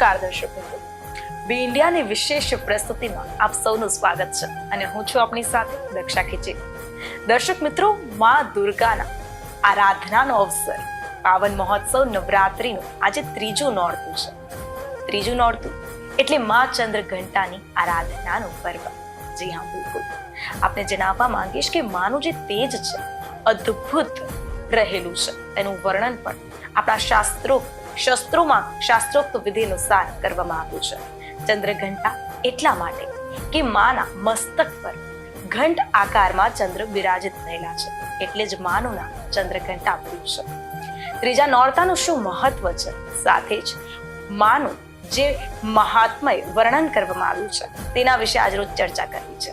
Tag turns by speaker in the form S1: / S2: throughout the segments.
S1: નમસ્કાર દર્શક બી ઇન્ડિયાની વિશેષ પ્રસ્તુતિમાં આપ સૌનું સ્વાગત છે અને હું છું આપણી સાથે દક્ષા ખીચી દર્શક મિત્રો, માં દુર્ગાના આરાધનાનો અવસર. પાવન મહોત્સવ નવરાત્રીનું આજે ત્રીજું નોરતું છે. ત્રીજું નોરતું એટલે માં ચંદ્ર ઘંટાની આરાધનાનું પર્વ. જી હા, બિલકુલ. આપને જણાવવા માંગીશ કે માનું જે તેજ છે, અદ્ભુત રહેલું છે. એનું વર્ણન પણ આપણા શાસ્ત્રો શસ્ત્રોમાં શાસ્ત્રોક્ત વિધિ અનુસાર કરવામાં આવ્યું છે. ચંદ્રઘંટા એટલા માટે કે માના મસ્તક પર ઘંટ આકારમાં ચંદ્ર બિરાજિત થયેલા છે, એટલે જ માનું નામ ચંદ્રઘંટા પડ્યું છે. ત્રીજા નોરતાનું શું મહત્વ છે? સાથે જ માનું જે મહાત્મય વર્ણન કરવામાં આવ્યું છે, તેના વિશે આજરોજ ચર્ચા કરવી છે.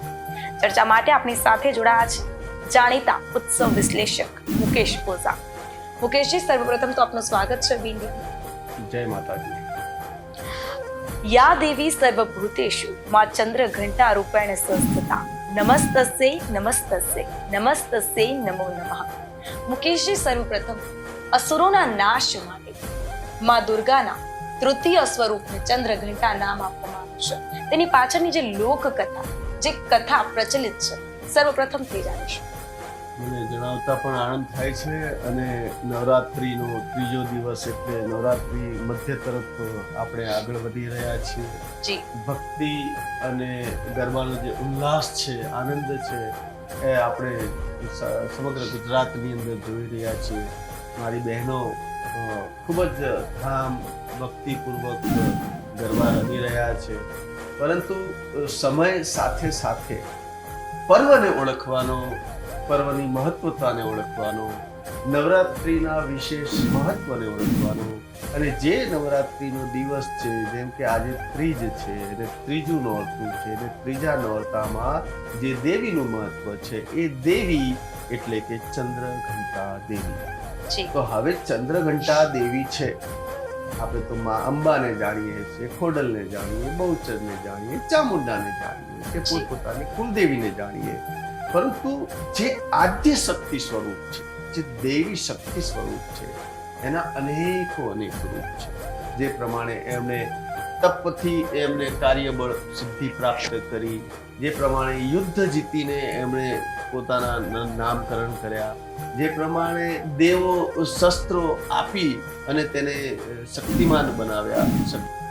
S1: ચર્ચા માટે આપણી સાથે જોડાયા છે જાણીતા ઉત્સવ વિશ્લેષક મુકેશ ઓઝા. મુકેશજી, સર્વપ્રથમ તો આપનું સ્વાગત છે બિંડિયા
S2: જય માતાજી.
S1: યા દેવી સર્વભૂતેશુ, માં ચંદ્ર ઘંટા રૂપેણ સંસ્થતા નમસ્તસ્ય નમસ્તસ્ય નમસ્તસ્ય નમો નમઃ. મુકેશજી સર્વપ્રથમ અસુરોના નાશ માટે માં દુર્ગાના તૃતીય સ્વરૂપને ચંદ્ર ઘંટા નામ આપવામાં આવ્યું છે. તેની પાછળની જે લોકકથા, જે કથા પ્રચલિત છે, સર્વપ્રથમ તે જાણીશું.
S2: મને જણાવતા પણ આનંદ થાય છે અને નવરાત્રિનો ત્રીજો દિવસ એટલે નવરાત્રિ મધ્ય તરફ આપણે આગળ વધી રહ્યા છીએ. ભક્તિ અને ગરબાનો જે ઉલ્લાસ છે આનંદ છે એ આપણે સમગ્ર ગુજરાતની અંદર જોઈ રહ્યા છીએ. મારી બહેનો ખૂબ જ ધામ ભક્તિપૂર્વક ગરબા રમી રહ્યા છે. પરંતુ સમય સાથે સાથે પર્વને ઓળખવાનો પર્વની મહત્વતાને ઓળખવાનો નવરાત્રિના વિશેષ મહત્વને ઓળખવાનો અને જે નવરાત્રિનો દિવસ છે જેમ કે આજે ત્રીજ છે અને ત્રીજું નોરતું છે અને ત્રીજા નોરતામાં જે દેવીનું મહત્વ છે એ દેવી એટલે કે ચંદ્રઘંટા દેવી. તો હવે ચંદ્રઘંટા દેવી છે. આપણે તો માં અંબાને જાણીએ છીએ ખોડલને જાણીએ બહુચરને જાણીએ ચામુંડાને જાણીએ કે. પોતપોતાની કુલદેવીને જાણીએ. પરંતુ જે આદ્ય શક્તિ સ્વરૂપ છે, જે દેવી શક્તિ સ્વરૂપ છે, એના અનેકો અનેક રૂપ છે. જે પ્રમાણે એમણે તપથી એમને કાર્યબળ સિદ્ધિ પ્રાપ્ત કરી, જે પ્રમાણે યુદ્ધ જીતીને એમણે પોતાના નામકરણ કર્યા, જે પ્રમાણે દેવો શસ્ત્રો આપી અને તેને શક્તિમાન બનાવ્યા.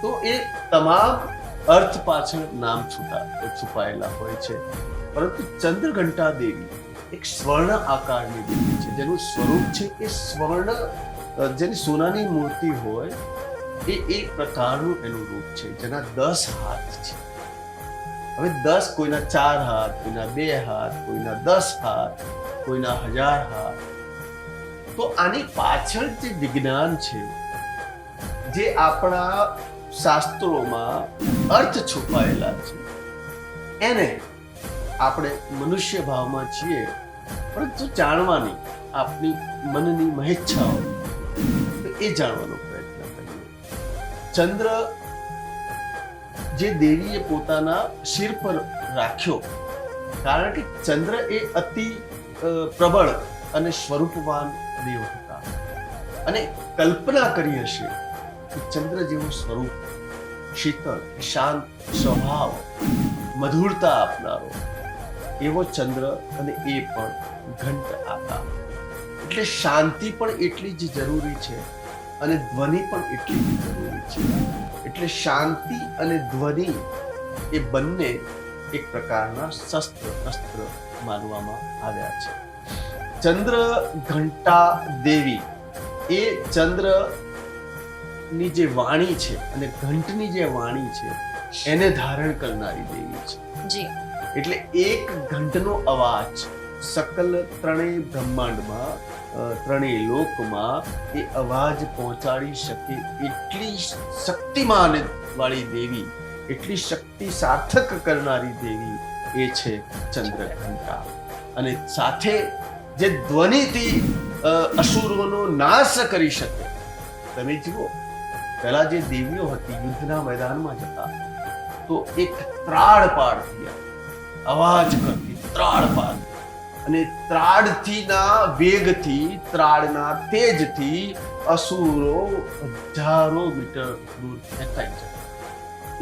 S2: તો એ તમામ અર્થ પાછળ નામ છૂટા, છુપાયેલા હોય છે. પરંતુ ચંદ્રઘંટા દેવી એક સ્વર્ણ આકારની દેવી છે. જેનું સ્વરૂપ છે એ સ્વર્ણ જેની સોનાની મૂર્તિ હોય એ એક પ્રકારનું એનું રૂપ છે, જેના દસ હાથ છે. હવે દસ કોઈના ચાર હાથ, કોઈના બે હાથ, કોઈના દસ હાથ, કોઈના હજાર હાથ. તો આની પાછળ જે વિજ્ઞાન છે, જે આપણા શાસ્ત્રોમાં અર્થ છુપાયેલા છે, એને આપણે મનુષ્ય ભાવમાં છીએ, પરંતુ જાણવાની આપની મનની મહેચ્છાઓ. એ જાણવાનો પ્રયત્ન કરીએ. ચંદ્ર જે દેવીએ પોતાના શિર પર રાખ્યો, કારણ કે ચંદ્ર એ અતિ પ્રબળ અને સ્વરૂપવાન દેવ હતા. અને કલ્પના કરી હશે કે ચંદ્ર જેવું સ્વરૂપ, શીતળ, શાંત સ્વભાવ, મધુરતા આપનારો એવો ચંદ્ર અને એ પણ ઘંટ આપતા. એટલે શાંતિ પણ એટલી જ જરૂરી છે અને ધ્વનિ પણ એટલી જ જરૂરી છે. એટલે શાંતિ અને ધ્વનિ એ બંને એક પ્રકારના શસ્ત્ર અસ્ત્ર માનવામાં આવ્યા છે. ચંદ્ર, ઘંટા, દેવી એ ચંદ્રની જે વાણી છે અને ઘંટની જે વાણી છે, એને ધારણ કરનારી દેવી છે.
S1: જી.
S2: એટલે એક ઘંટનો અવાજ. સકલ ત્રણેય બ્રહ્માંડમાં ત્રણેય લોકમાં એ અવાજ પહોંચાડી શકે એટલી શક્તિમાન વાળી દેવી, એટલી શક્તિ સાર્થક કરનારી દેવી એ છે ચંદ્રઘંટા અને સાથે જે ધ્વનિથી અસુરોનો નાશ કરી શકે. તમે જુઓ, પહેલા જે દેવીઓ હતી યુદ્ધના મેદાનમાં જતા, તો એક ત્રાડ પાડતી અવાજ કરતી ત્રાડ પાડતી અને ત્રાડથી ના વેગથી ત્રાડના તેજથી અસુરો, હજારો મીટર દૂર ફેંકાઈ છે.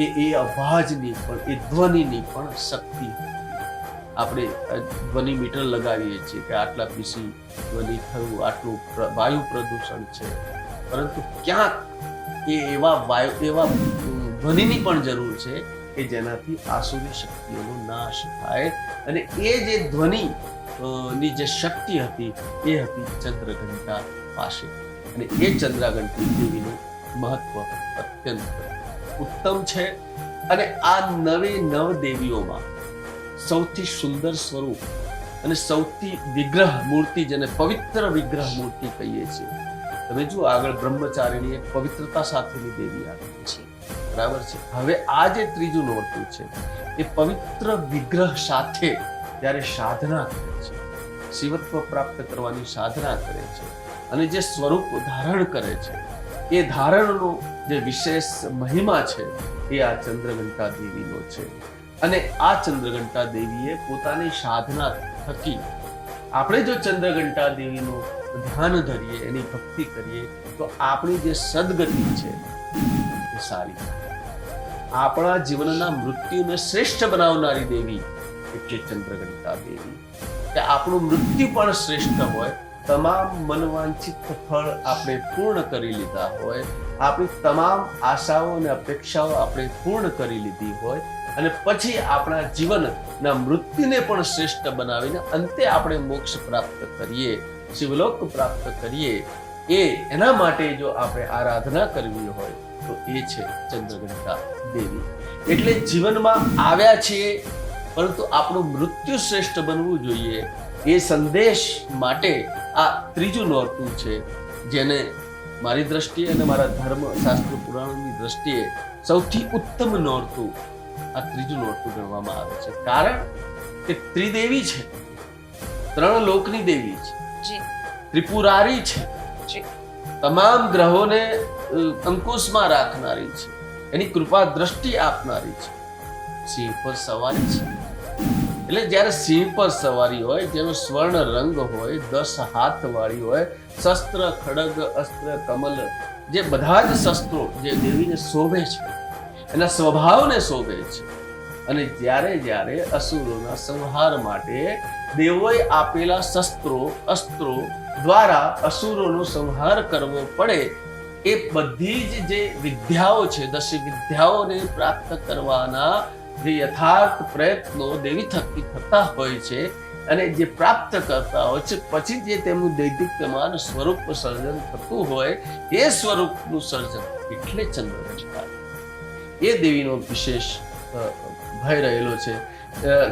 S2: એ એ અવાજની પણ, એ ધ્વનિની પણ શક્તિ. આપણે ધ્વનિ મીટર લગાવીએ છીએ કે આટલા પીસી ધ્વનિ થયું, આટલું વાયુ પ્રદૂષણ છે. પરંતુ ક્યાંક એ એવા વાયુ, એવા ધ્વનિની પણ જરૂર છે કે જેનાથી આસુરી શક્તિઓનો નાશ થાય. અને એ જે ધ્વનિ ની જે શક્તિ હતી, એ હતી ચંદ્રઘંટા પાસે. અને એ ચંદ્રઘંટી દેવીનું મહત્વ અત્યંત ઉત્તમ છે. અને આ નવી નવ દેવીઓમાં સૌથી સુંદર સ્વરૂપ અને સૌથી વિગ્રહ મૂર્તિ જેને પવિત્ર વિગ્રહ મૂર્તિ કહીએ છીએ. તમે જુઓ, આગળ બ્રહ્મચારીની એક પવિત્રતા સાથેની દેવી આવે
S1: જી
S2: બરાબર છે. હવે આ જે ત્રીજું નોરતું છે, એ પવિત્ર વિગ્રહ સાથે જ્યારે સાધના કરે છે. શિવત્વ પ્રાપ્ત કરવાની સાધના કરે છે. અને જે સ્વરૂપ ધારણ કરે છે, એ ધારણનો જે વિશેષ મહિમા છે, એ આ ચંદ્રઘંટા દેવીનો છે. અને આ ચંદ્રઘંટા દેવીએ પોતાની સાધના થકી આપણે જો ચંદ્રઘંટા દેવીનું ધ્યાન ધરીએ, એની ભક્તિ કરીએ, તો આપણી જે સદગતિ છે, એ સારી આપણા જીવનના મૃત્યુને શ્રેષ્ઠ બનાવનારી દેવી એટલે ચંદ્રઘંટા દેવી. કે આપણું મૃત્યુ પણ શ્રેષ્ઠ હોય, તમામ મનવાંછિત ફળ આપણે પૂર્ણ કરી લીધા હોય, આપણી તમામ આશાઓ અને અપેક્ષાઓ આપણે પૂર્ણ કરી લીધી હોય, અને પછી આપણા જીવનના મૃત્યુને પણ શ્રેષ્ઠ બનાવીને અંતે આપણે મોક્ષ પ્રાપ્ત કરીએ, શિવલોક પ્રાપ્ત કરીએ. એ એના માટે જો આપણે આરાધના કરવી હોય, તો એ છે ચંદ્રઘંટા દેવી. એટલે જીવનમાં આવ્યા છીએ પરંતુ આપણું મૃત્યુ શ્રેષ્ઠ બનવું જોઈએ. એ સંદેશ માટે આ ત્રીજું નોરતું છે જેને મારી દ્રષ્ટિએ અને મારા ધર્મ શાસ્ત્ર પુરાણોની દ્રષ્ટિએ સૌથી ઉત્તમ નોરતું આ ત્રીજું નોરતું ગણવામાં આવે છે. કારણ કે ત્રિદેવી છે. ત્રણ લોકની દેવી છે. ત્રિપુરારી છે. તમામ ગ્રહોને અંકુશમાં રાખનારી છે. એની કૃપા દ્રષ્ટિ આપનારી છે. સિંહ પર સવારી છે. એટલે જ્યારે સિંહ પર સવારી હોય, જેનો સ્વર્ણ રંગ હોય, દસ હાથ વાળી હોય, શસ્ત્ર, ખડગ, અસ્ત્ર, કમલ, જે બધા જ શસ્ત્રો જે દેવીને શોભે છે, એના સ્વભાવને શોભે છે. અને જ્યારે જ્યારે અસુરોના સંહાર માટે દેવોએ આપેલા શસ્ત્રો, અસ્ત્રો દ્વારા અસુરોનો સંહાર કરવો પડે એ બધી જ જે વિદ્યાઓ છે, દસ વિદ્યાઓને પ્રાપ્ત કરવાના જે યથાર્થ પ્રયત્નો દેવી થકી થતા હોય છે અને જે પ્રાપ્ત કરતા હોય છે, પછી જે તેમનું દૈદિક્યમાન સ્વરૂપ સર્જન થતું હોય, એ સ્વરૂપનું સર્જન એટલે ચંદ્રઘંટા એ દેવીનો વિશેષ ભય રહેલો છે.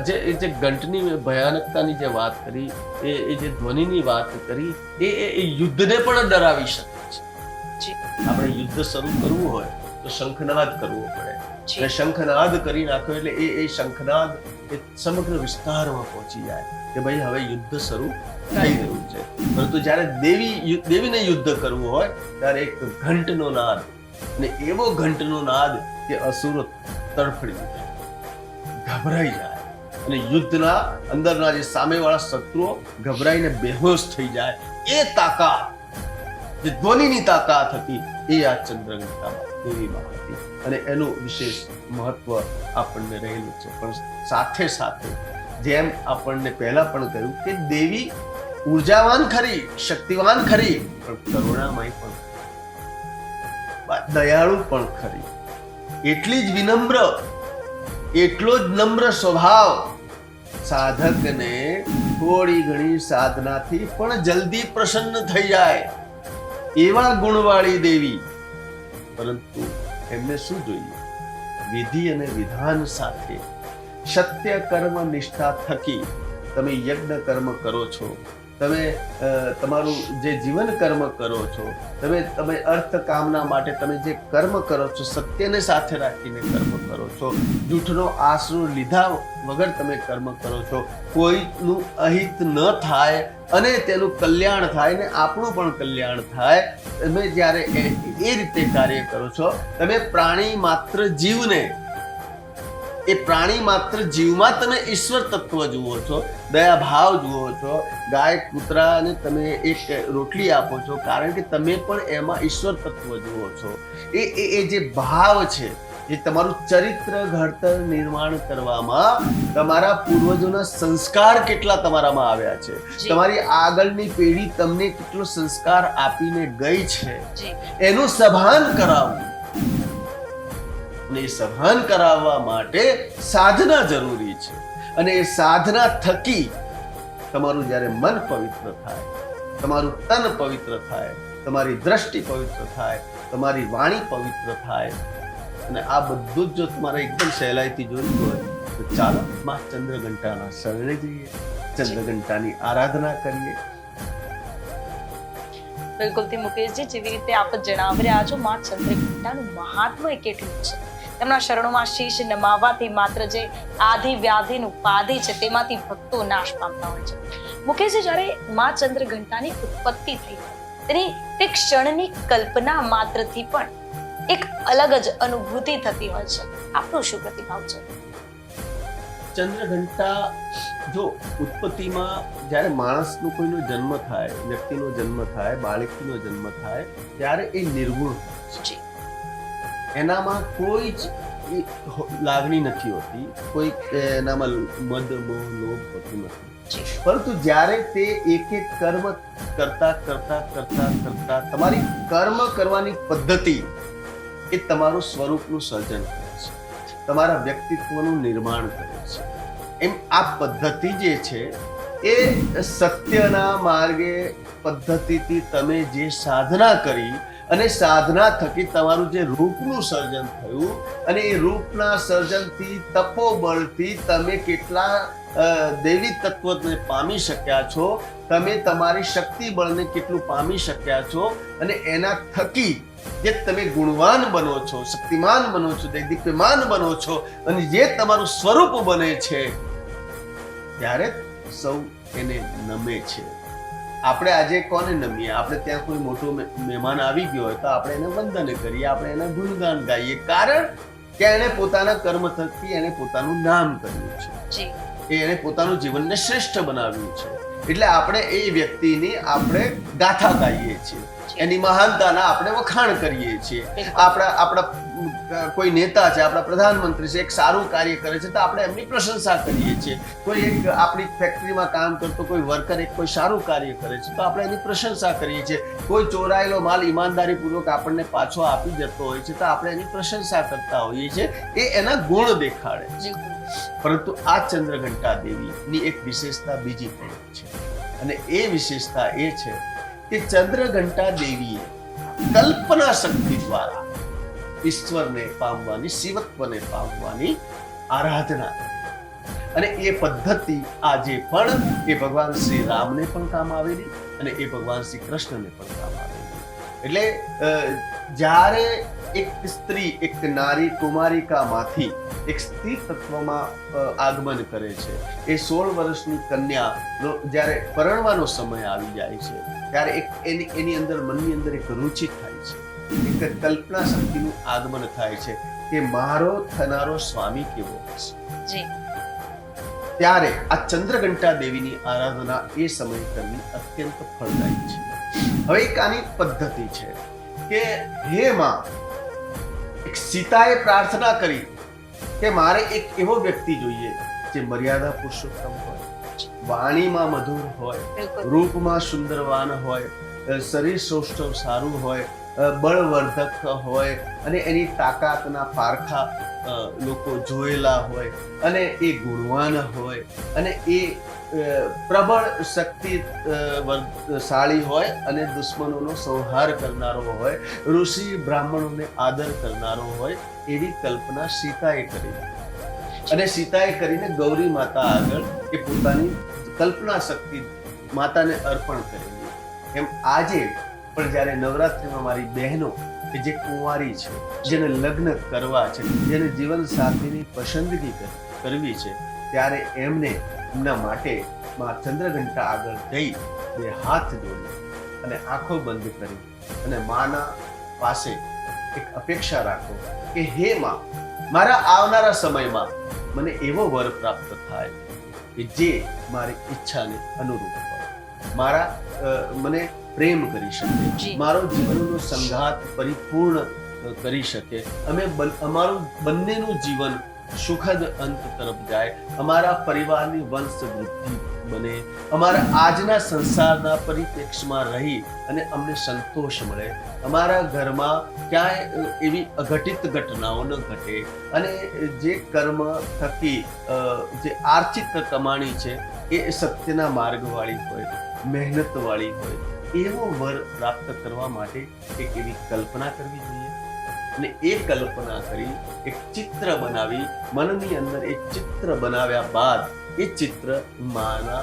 S2: જે, એ જે ઘંટની ભયાનકતાની જે વાત કરી, એ જે ધ્વનિની વાત કરી એ યુદ્ધને પણ ડરાવી શકે. આપણે યુદ્ધ શરૂ કરવું હોય તો શંખનાદ કરવો પડે. અને શંખનાદ કરી નાખ્યો એટલે એ એ શંખનાદ એ સમગ્ર વિસ્તારમાં પહોંચી જાય કે ભાઈ હવે યુદ્ધ શરૂ થઈ ગયું છે. પરંતુ જ્યારે દેવી દેવીને યુદ્ધ કરવું હોય ત્યારે એક ઘંટનો નાદ અને એવો ઘંટનો નાદ કે અસુરો તડફડી જાય ગભરાઈ જાય. અને યુદ્ધના અંદરના જે સામેવાળા શત્રુઓ ગભરાઈને બેહોશ થઈ જાય. એ તાકાત જે ધ્વનિની તાકાત હતી એ આ ચંદ્રઘંટામાં દેવીમાં હતી. અને એનું વિશેષ મહત્વ આપણને રહેલું છે. પણ સાથે સાથે જેમ આપણને પહેલા પણ કહ્યું કે દેવી ઉર્જાવાન ખરી, શક્તિવાન ખરી, પણ કરુણામય પણ દયાળુ પણ ખરી. એટલી જ વિનમ્ર, એટલો જ નમ્ર સ્વભાવ સાધકને થોડી ઘણી સાધનાથી પણ જલ્દી પ્રસન્ન થઈ જાય. એવા ગુણવાળી દેવી. પરંતુ એમને શું જોઈએ? વિધિ અને વિધાન સાથે સત્ય કર્મ નિષ્ઠા થકી તમે યજ્ઞ કર્મ કરો છો, તમે તમારું જે જીવન કર્મ કરો છો, તમે તમે અર્થ કામના માટે તમે જે કર્મ કરો છો, સત્યને સાથે રાખીને કર્મ કરો છો જૂઠનો આશરો લીધા વગર તમે કર્મ કરો છો. કોઈનું અહિત ન થાય અને તેનું કલ્યાણ થાય ને આપણું પણ કલ્યાણ થાય. તમે જ્યારે એ રીતે કાર્ય કરો છો, તમે પ્રાણી માત્ર જીવને, એ પ્રાણી માત્ર જીવમાં તમે ઈશ્વર તત્વ જુઓ છો, દયા ભાવ જુઓ છો, ગાય, કૂતરાને તમે એક રોટલી આપો છો, કારણ કે તમે પણ એમાં ઈશ્વર તત્વ જુઓ છો. એ એ જે ભાવ છે એ તમારું ચરિત્ર ઘડતર નિર્માણ કરવામાં તમારા પૂર્વજોના સંસ્કાર કેટલા તમારામાં આવ્યા છે? તમારી આગળની પેઢી તમને કેટલો સંસ્કાર આપીને ગઈ છે? એનું સભાન કરાવવું ને સભાન કરાવવા માટે સાધના જરૂરી છે. અને એ સાધના થકી તમારું જ્યારે મન પવિત્ર થાય તમારું તન પવિત્ર થાય તમારી દ્રષ્ટિ પવિત્ર થાય તમારી વાણી પવિત્ર થાય અને આ બધું જ જો તમારે એકદમ સહેલાઈથી જોઈતું હોય, તો ચાલો માં ચંદ્રઘંટાના શરણે જઈએ, ચંદ્રઘંટાની આરાધના કરીએ.
S1: બિલકુલથી મુકેશજી, જેવી રીતે આપ જણાવી રહ્યા છો, માં ચંદ્રઘંટાનું મહાત્મ્ય કેટલું છે. તેમના શરણોમાં શીશ નમાવાથી માત્ર જે આધિ વ્યાધિનું ઉપાધિ છે, તેમાંથી ભક્તો નાશ પામતા હોય છે. મુકેશજી, જ્યારે માં ચંદ્રઘંટાની ઉત્પત્તિ થઈ, તેની તે ક્ષણની કલ્પના માત્રથી પણ એક અલગ જ અનુભૂતિ થતી હોય છે. આપનો શું પ્રતિભાવ છે?
S2: ચંદ્રઘંટા જો ઉત્પત્તિમાં જ્યારે માણસનો કોઈનો જન્મ થાય વ્યક્તિનો જન્મ થાય બાળકીનો જન્મ થાય ત્યારે એ નિર્ગુણ એનામાં કોઈ જ લાગણી નથી હોતી. કોઈ એનામાં મદ મોહ લોભ હોતું નથી. પરંતુ જ્યારે તે એક એક કર્મ કરતા કરતા કરતા કરતા તમારી કર્મ કરવાની પદ્ધતિ એ તમારું સ્વરૂપનું સર્જન કરે છે. તમારા વ્યક્તિત્વનું નિર્માણ કરે છે. એમ આ પદ્ધતિ જે છે, એ સત્યના માર્ગે પદ્ધતિથી તમે જે સાધના કરી અને સાધના થકી તમારું જે રૂપનું સર્જન થયું અને એ રૂપના સર્જનથી તપોબળથી તમે કેટલા દેવી તત્વને પામી શક્યા છો, તમે તમારી શક્તિ બળને કેટલું પામી શક્યા છો અને એના થકી જે તમે ગુણવાન બનો છો શક્તિમાન બનો છો દૈદીપ્યમાન બનો છો અને જે તમારું સ્વરૂપ બને છે ત્યારે સૌ એને નમે છે. આપણે આજે કોને નમીએ? આપણે ત્યાં કોઈ મોટો મહેમાન આવી ગયો હોય તો આપણે એને વંદન કરીએ આપણે એને ગુણગાન ગાઈએ. કારણ કે એણે પોતાના કર્મ થકી એને પોતાનું નામ કર્યું છે. એ એને પોતાનું જીવનને શ્રેષ્ઠ બનાવ્યું છે. એટલે આપણે એ વ્યક્તિની આપણે ગાથા ગાઈએ છીએ. એની મહાનતાના આપણે વખાણ કરીએ છીએ. આપણા આપણા કોઈ નેતા છે આપણા પ્રધાનમંત્રી છે એક સારું કાર્ય કરે છે તો આપણે એમની પ્રશંસા કરીએ છીએ. કોઈ એક આપણી ફેક્ટરીમાં કામ કરતો કોઈ વર્કર એક કોઈ સારું કાર્ય કરે છે તો આપણે એની પ્રશંસા કરીએ છીએ. કોઈ ચોરાયેલો માલ ઈમાનદારીપૂર્વક આપણને પાછો આપી જતો હોય છે તો આપણે એની પ્રશંસા કરતા હોઈએ છીએ. એ એના ગુણ દેખાડે છે. પરંતુ આ ચંદ્રઘંટા દેવીની એક વિશેષતા બીજી પણ છે. અને એ વિશેષતા એ છે કે ચંદ્રઘંટા દેવીએ કલ્પના શક્તિ દ્વારા ઈશ્વરને પામવાની, શિવત્વને પામવાની આરાધના અને એ પદ્ધતિ આજે પણ એ ભગવાન શ્રી રામને પણ કામ આવેલી અને એ ભગવાન શ્રી કૃષ્ણને પણ કામ આવેલી. એટલે જ્યારે એક સ્ત્રી, એક નારી કુમારિકામાંથી એક સ્ત્રી તત્વમાં આગમન કરે છે, એ સોળ વર્ષની કન્યાનો જ્યારે પરણવાનો સમય આવી જાય છે ત્યારે એક એની એની અંદર મનની અંદર એક રુચિ થાય છે. એક કલ્પના શક્તિનું આગમન થાય છે કે મારો થનારો સ્વામી કેવો હશે. ત્યારે આ ચંદ્રઘંટા દેવીની આરાધના એ સમયે કરવી અત્યંત ફળદાયી છે. હવે એક આની પદ્ધતિ છે કે હે માં એક સીતાએ પ્રાર્થના કરી કે મારે એક એવો વ્યક્તિ જોઈએ જે મર્યાદા પુરુષોત્તમ હોય. વાણીમાં મધુર હોય રૂપમાં સુંદરવાન હોય શરીર સૌષ્ઠવ સારું હોય બળવર્ધક હોય અને એની તાકાતના પારખા લોકો જોયેલા હોય અને એ ગુણવાન હોય અને એ પ્રબળ શક્તિ શાળી હોય અને દુશ્મનોનો સંહાર કરનારો હોય ઋષિ બ્રાહ્મણોને આદર કરનારો હોય એવી કલ્પના સીતાએ કરી. અને સીતાએ કરીને ગૌરી માતા આગળ કે પોતાની કલ્પના શક્તિ માતાને અર્પણ કરેલી એમ આજે પણ જ્યારે નવરાત્રિમાં મારી બહેનો કે જે કુંવારી છે, જેને લગ્ન કરવા છે, જેને જીવન સાથીની પસંદગી કરવી છે, ત્યારે એમને એમના માટે મા ચંદ્રઘંટા આગળ જઈ બે હાથ જોડી અને આંખો બંધ કરી અને માના પાસે એક અપેક્ષા રાખો કે હે માં, મારા આવનારા સમયમાં મને એવો વર પ્રાપ્ત થાય કે જે મારી ઈચ્છાને અનુરૂપ હોય. મારા મને પ્રેમ કરી શકે. મારો જીવનનો સંઘાત પરિપૂર્ણ કરી શકે. અમે અમારું બંનેનું જીવન સુખદ અંત તરફ જાય. અમારા પરિવારની વંશ વૃદ્ધિ બને. અમારા આજના સંસારના પરિપ્રેક્ષમાં રહી અને અમને સંતોષ મળે. અમારા ઘરમાં ક્યાંય એવી અઘટિત ઘટનાઓ ન ઘટે. અને જે કર્મ થકી જે આર્થિક કમાણી છે, એ સત્યના માર્ગવાળી હોય, મહેનતવાળી હોય, એવો વર પ્રાપ્ત કરવા માટે એક એવી કલ્પના કરવી જોઈએ. અને એ કલ્પના કરી એક ચિત્ર બનાવી મનની અંદર એક ચિત્ર બનાવ્યા બાદ એ ચિત્ર માના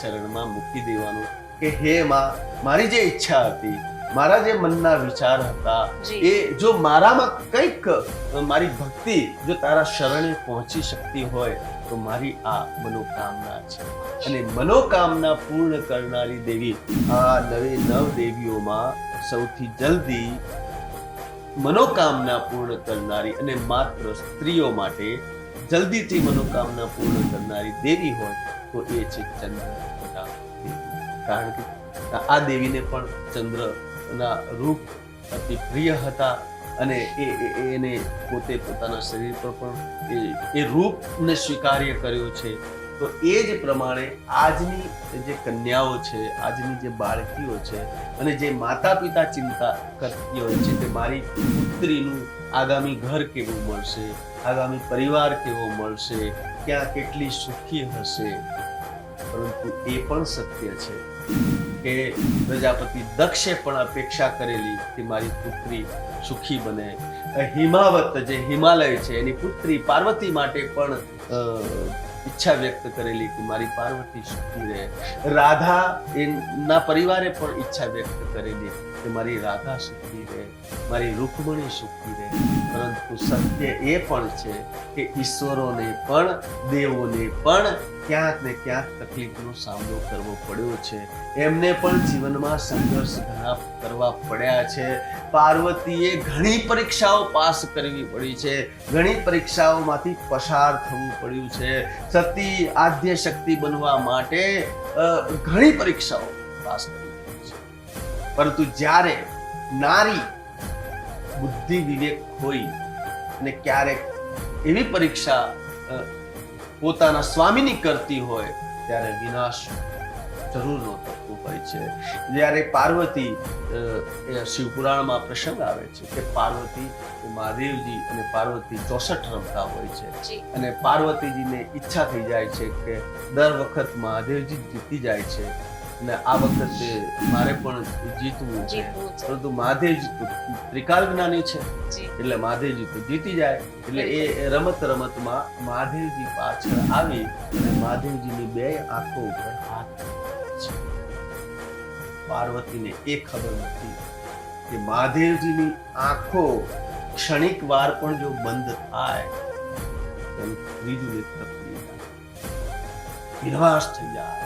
S2: ચરણમાં મૂકી દેવાનું કે હે માં મારી જે ઈચ્છા હતી મારા જે મનના વિચાર હતા એ જો મારામાં કંઈક મારી ભક્તિ જો તારા શરણે પહોંચી શકતી હોય તો મારી આ મનોકામના છે. અને મનોકામના પૂર્ણ કરનારી દેવી આ નવે નવ દેવીઓમાં સૌથી જલ્દી મનોકામના પૂર્ણ કરનારી અને માત્ર સ્ત્રીઓ માટે જલ્દીથી મનોકામના પૂર્ણ કરનારી દેવી હોય તો એ છે ચંદ્ર. કારણ કે આ દેવીને પણ ચંદ્રના રૂપ અતિ પ્રિય હતા અને એ એને પોતે પોતાના શરીર પર પણ એ રૂપને સ્વીકાર્ય કર્યો છે. તો એ જ પ્રમાણે આજની જે કન્યાઓ છે, આજની જે બાળકીઓ છે અને જે માતા પિતા ચિંતા કરતી હોય છે કે મારી પુત્રીનું આગામી ઘર કેવું મળશે, આગામી પરિવાર કેવો મળશે, ક્યાં કેટલી સુખી હશે. પરંતુ એ પણ સત્ય છે કે પ્રજાપતિ દક્ષે પણ અપેક્ષા કરેલી કે મારી પુત્રી સુખી બને. હિમાવત જે હિમાલય છે, એની પુત્રી પાર્વતી માટે પણ ઈચ્છા વ્યક્ત કરેલી કે મારી પાર્વતી સુખી રહે. રાધા એના પરિવારે પણ ઈચ્છા વ્યક્ત કરેલી કે મારી રાધા સુખી રહે. મારી રૂકમણી સુખી રહે. પરંતુ સત્ય એ પણ છે કે ઈશ્વરોને પણ, દેવોને પણ ક્યાંક ને ક્યાંક તકલીફનો સામનો કરવો પડ્યો છે. એમને પણ જીવનમાં સંઘર્ષ ઘણા કરવા પડ્યા છે. પાર્વતીએ ઘણી પરીક્ષાઓ પાસ કરવી પડી છે. ઘણી પરીક્ષાઓમાંથી પસાર થવું પડ્યું છે. સતી આદ્ય શક્તિ બનવા માટે ઘણી પરીક્ષાઓ પાસ કરવી પડી છે. પરંતુ જ્યારે નારી બુદ્ધિ વિવેક હોય અને ક્યારેક એવી પરીક્ષા પોતાના સ્વામીની કરતી હોય ત્યારે વિનાશ જરૂર થતું હોય છે. જ્યારે પાર્વતી એ શિવપુરાણમાં પ્રસંગ આવે છે કે પાર્વતી મહાદેવજી અને પાર્વતી ચોસઠ રમતા હોય છે. અને પાર્વતીજીને ઈચ્છા થઈ જાય છે કે દર વખત મહાદેવજી જીતી જાય છે. અને આ વખતે મારે પણ જીતવું છે. પરંતુ માધે જ ત્રિકાલ જ્ઞાની છે. એટલે માધે તો જીતી જાય. એટલે એ રમત રમતમાં મહાદેવજી પાછળ આવી અને મહાદેવજીની બે આંખો ઉપર હાથ છે. પાર્વતીને એ ખબર નથી કે મહાદેવજીની આંખો ક્ષણિક વાર પણ જો બંધ થાય તો એનું ત્રીજું ખુલી જાય વિનાશ થઈ જાય.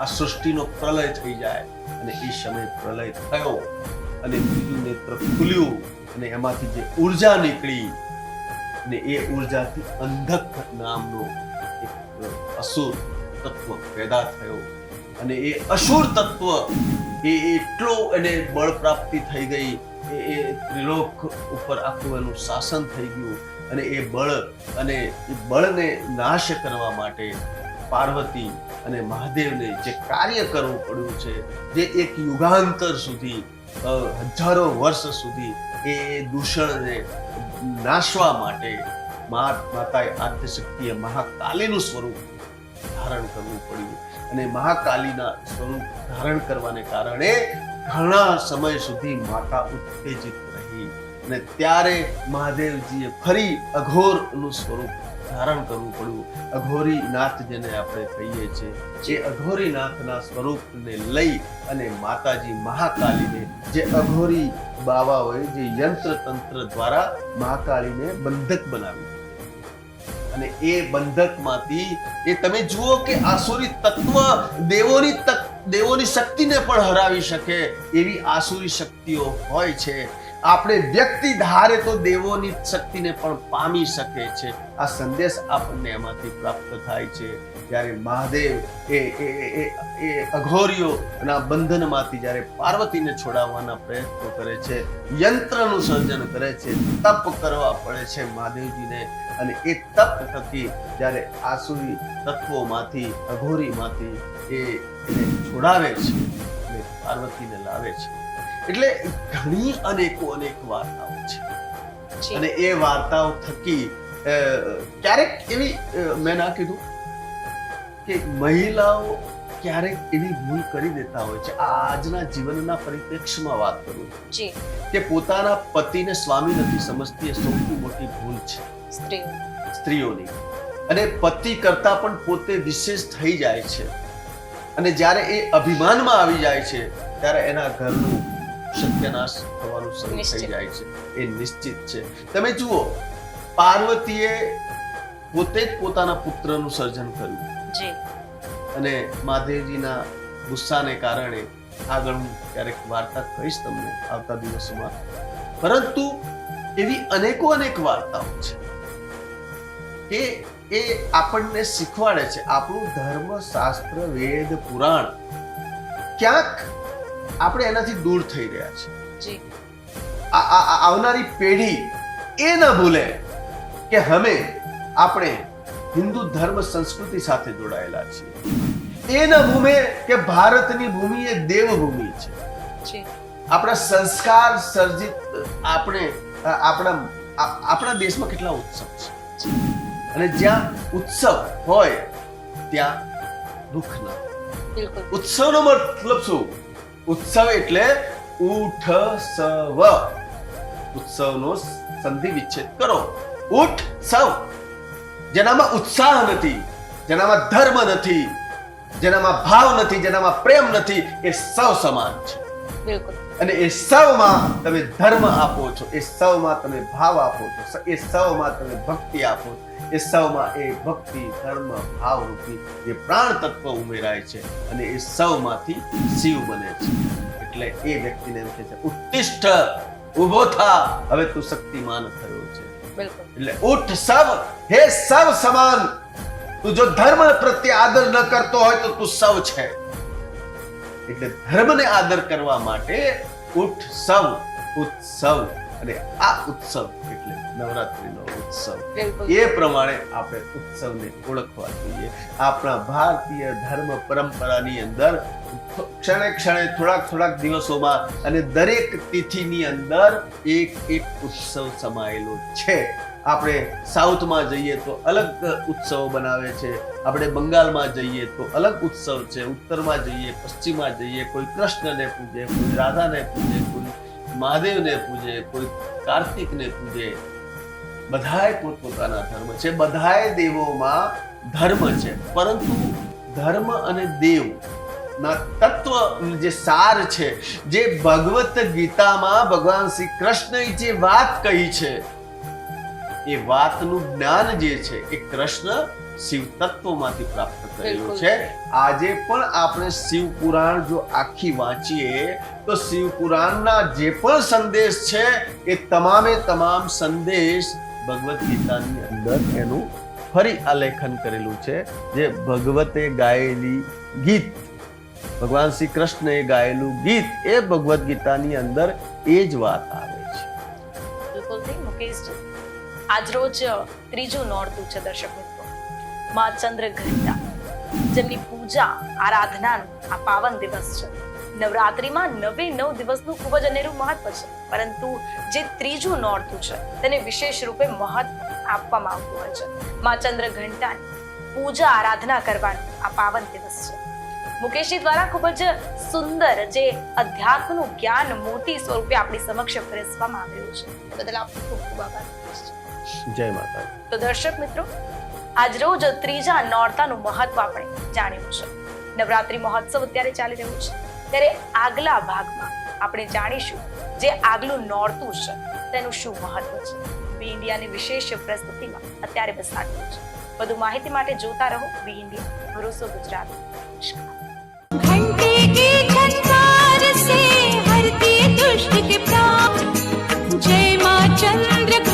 S2: આ સૃષ્ટિનો પ્રલય થઈ જાય અને એ સમય પ્રલય થયો અને બીજું નેત્ર ખુલ્યું અને એમાંથી જે ઊર્જા નીકળી ને એ ઉર્જાથી અંધક નામનો એક અસુર તત્વ પેદા થયો. અને એ અસુર તત્વ એ એટલો એને બળ પ્રાપ્તિ થઈ ગઈ, એ એ ત્રિલોક ઉપર આખું એનું શાસન થઈ ગયું અને એ બળ અને એ બળને નાશ કરવા માટે પાર્વતી અને મહાદેવને જે કાર્ય કરવું પડ્યું છે, જે એક યુગાંતર સુધી હજારો વર્ષ સુધી એ દૂષણને નાશવા માટે માતાએ આદ્યશક્તિએ મહાકાલીનું સ્વરૂપ ધારણ કરવું પડ્યું. અને મહાકાલીના સ્વરૂપ ધારણ કરવાને કારણે ઘણા સમય સુધી માતા ઉત્તેજિત રહી. અને ત્યારે મહાદેવજીએ ફરી અઘોરનું સ્વરૂપ ધારણ કરવું પડ્યું. અઘોરી નાથ જેને આપણે કહીએ છીએ એ અઘોરી નાથના સ્વરૂપને લઈ અને માતાજી મહાકાલીને, જે અઘોરી બાવાઓએ જે યંત્ર તંત્ર દ્વારા મહાકાલીને બંધક બનાવી અને એ બંધકમાંથી એ તમે જુઓ કે આસુરી તત્વ દેવોની તક, દેવોની શક્તિને પણ હરાવી શકે એવી આસુરી શક્તિઓ હોય છે. આપણે વ્યક્તિ ધારે તો દેવોની શક્તિને પણ પામી શકે છે. આ સંદેશ આપણને એમાંથી પ્રાપ્ત થાય છે. જ્યારે મહાદેવ એ એ એ અઘોરીઓના બંધનમાંથી જ્યારે પાર્વતીને છોડાવવાના પ્રયત્નો કરે છે, યંત્રનું સર્જન કરે છે, તપ કરવા પડે છે મહાદેવજીને. અને એ તપ થકી જ્યારે આસુરી તત્વોમાંથી, અઘોરીમાંથી એ છોડાવે છે અને પાર્વતીને લાવે છે. એટલે ઘણી અનેકો અનેક વાર્તાઓ છે. અને એ વાર્તાઓ થકી ક્યારેક એવી મેં ના કીધું કે મહિલાઓ ક્યારેક એવી ભૂલ કરી દેતા હોય છે. આજના જીવનના પરિપ્રેક્ષમાં વાત કરું કે પોતાના પતિને સ્વામી નથી સમજતી એ સૌથી મોટી ભૂલ છે. સ્ત્રીઓની. અને પતિ કરતા પણ પોતે વિશેષ થઈ જાય છે. અને જ્યારે એ અભિમાનમાં આવી જાય છે ત્યારે એના ઘરનું સત્યનાશ થવાનું શરૂ થઈ જાય છે. એ નિશ્ચિત છે. તમે જુઓ પાર્વતીએ પોતે જ પોતાના પુત્રનું સર્જન કર્યું. અને મહાદેવજીના ગુસ્સાને કારણે આગળ હું ક્યારેક વાર્તા કહીશ તમને આવતા દિવસોમાં. પરંતુ એવી અનેકો અનેક વાર્તાઓ છે કે એ આપણને શીખવાડે છે. આપણું ધર્મ શાસ્ત્ર વેદ પુરાણ ક્યાંક આપણે એનાથી દૂર થઈ રહ્યા છે
S1: જી.
S2: આ- આ- આ- આવનારી પેઢી એ ન ભૂલે કે અમે આપણે હિન્દુ ધર્મ સંસ્કૃતિ સાથે જોડાયેલા છીએ. એ ન ભૂમે કે ભારતની ભૂમિ એ દેવભૂમિ છે. આપણા સંસ્કાર સર્જિત આપણે આપણા આપણા દેશમાં કેટલા ઉત્સવ છે. અને જ્યાં ઉત્સવ હોય ત્યાં દુઃખ ના. ઉત્સવનો મતલબ શું? ઉત્સવ એટલે ઉઠસવ. ઉત્સવનો સંધિ વિચ્છેદ કરો. ઉઠસવ. જેનામાં ઉત્સાહ નથી, જેનામાં ધર્મ નથી, જેનામાં ભાવ નથી, જેનામાં પ્રેમ નથી, એ સૌ સમાન છે.
S1: બિલકુલ.
S2: અને એ સૌમાં તમે ધર્મ આપો છો. એ સૌમાં તમે ભાવ આપો છો. એ સૌમાં તમે ભક્તિ આપો છો. એ સૌમાં એ ભક્તિ ધર્મ ભાવ રૂપી જે પ્રાણ તત્વ ઉમેરાય છે અને એ સૌમાંથી શિવ બને છે. એટલે એ વ્યક્તિને એમ કહે છે ઉત્તિષ્ઠ ઊભો થા. હવે તું શક્તિમાન થયો છે. એટલે ઉઠ સવ. હે સવ સમાન. તું જો ધર્મ પ્રત્યે આદર ન કરતો હોય તો તું સવ છે. એટલે ધર્મને આદર કરવા માટે ઉત્સવ સવ ઉત્સવ. અને આ ઉત્સવ એટલે નવરાત્રીનો ઉત્સવ. એ પ્રમાણે આપણે ઉત્સવને ઓળખવા જોઈએ. આપણા ભારતીય ધર્મ પરંપરાની અંદર ક્ષણે ક્ષણે થોડાક થોડાક દિવસોમાં અને દરેક તિથિની અંદર એક એક ઉત્સવ સમાયેલો છે. આપણે સાઉથમાં જઈએ તો અલગ ઉત્સવો બનાવે છે. આપણે બંગાળમાં જઈએ તો અલગ ઉત્સવ છે. ઉત્તરમાં જઈએ, પશ્ચિમમાં જઈએ, કોઈ કૃષ્ણને પૂજે, કોઈ રાધાને પૂજે, કોઈ મહાદેવને પૂજે, કોઈ કાર્તિકને પૂજે. બધાએ પોતપોતાના ધર્મ છે. બધાએ દેવોમાં ધર્મ છે. પરંતુ ધર્મ અને દેવ ના તત્વ જે સાર છે, જે ભગવત ગીતામાં ભગવાન શ્રી કૃષ્ણએ જે વાત કહી છે એ વાતનું જ્ઞાન જે છે એ કૃષ્ણ શિવ તત્વમાંથી પ્રાપ્ત કરેલું છે. આજે પણ આપણે શિવ પુરાણ જો આખી વાંચીએ તો શિવ પુરાણના જે પણ સંદેશ છે એ તમામે તમામ સંદેશ ભગવદ્ ગીતાની અંદર એનું ફરી આલેખન કરેલું છે જે ભગવતે ગાયેલી ગીત ભગવાન શ્રી કૃષ્ણએ ગાયેલું ગીત એ ભગવદ્ ગીતાની અંદર એ જ વાત આવે છે.
S1: બિલકુલ. મુકેશજી આજરોજ ત્રીજું નોરતું છે દર્શક મિત્રો. મા ચંદ્ર ઘંટા, જેમની પૂજા, આરાધનાનો આ પાવન દિવસ છે. નવરાત્રિમાં નવે નવ દિવસનું ખૂબ જ અનેરું મહત્વ છે. પરંતુ જે ત્રીજું નોરતું છે, તેને વિશેષ રૂપે મહત્વ આપવામાં આવતું હોય છે. મા ચંદ્ર ઘંટાની પૂજા, આરાધના કરવાનો આ પાવન દિવસ છે. મુકેશજી દ્વારા ખૂબ જ સુંદર જે અધ્યાત્મનું જ્ઞાન મોટી સ્વરૂપે આપણી સમક્ષ પરેશવામાં આવ્યું છે. બદલ આપનો ખૂબ ખૂબ આભાર.
S2: જય માતા
S1: તો દર્શક મિત્રો આજ રોજ ત્રીજા નોરતાનું મહત્વ આપણે જાણ્યું છે. નવરાત્રી મહોત્સવ અત્યારે ચાલી રહ્યો છે. ત્યારે આગલા ભાગમાં આપણે જાણીશું જે આગલું નોરતું છે તેનું શું મહત્વ છે. વી ઇન્ડિયાની વિશેષ પ્રસ્તુતિમાં અત્યારે બસ આટલું છે વધુ માહિતી માટે જોતા રહો વી ઇન્ડિયા. ભરોસો ગુજરાત. નમસ્કાર.
S3: જય મા ચંદ્ર